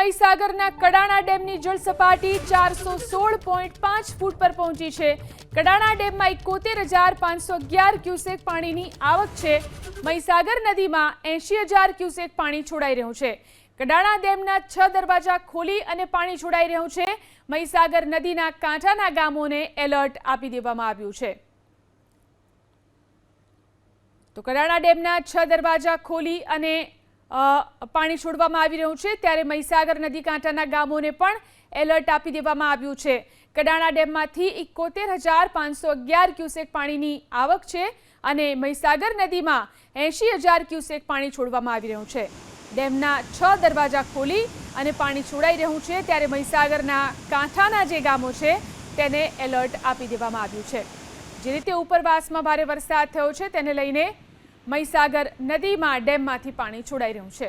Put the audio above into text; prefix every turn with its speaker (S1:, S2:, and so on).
S1: મહીસાગરના કડાણા ડેમની જળ સપાટી ચારસો સોળ પોઈન્ટ પાંચ ફૂટ પર પહોંચી છે. કડાણા ડેમમાં એકોતેર હજાર પાંચસો અગિયાર ક્યુસેક પાણીની આવક છે. મહીસાગર નદીમાં એંશી હજાર ક્યુસેક પાણી છોડાઈ રહ્યું છે. કડાણા ડેમના છ દરવાજા ખોલી અને પાણી છોડાઈ રહ્યું છે. મહીસાગર નદીના કાંઠાના ગામોને એલર્ટ આપી દેવામાં આવ્યું છે. તો કડાણા ડેમના છ દરવાજા ખોલી અને પાણી છોડવામાં આવી રહ્યું છે. ત્યારે મહીસાગર નદી કાંઠાના ગામોને પણ એલર્ટ આપી દેવામાં આવ્યું છે. કડાણા ડેમમાંથી એકોતેર હજાર પાંચસો અગિયાર ક્યુસેક પાણીની આવક છે અને મહીસાગર નદીમાં એંશી હજાર ક્યુસેક પાણી છોડવામાં આવી રહ્યું છે. ડેમના છ દરવાજા ખોલી અને પાણી છોડાઈ રહ્યું છે. ત્યારે મહીસાગરના કાંઠાના જે ગામો છે, તેને એલર્ટ આપી દેવામાં આવ્યું છે. જે રીતે ઉપરવાસમાં ભારે વરસાદ થયો છે, તેને લઈને મહીસાગર નદીમાં ડેમમાંથી પાણી છોડાઈ રહ્યું છે.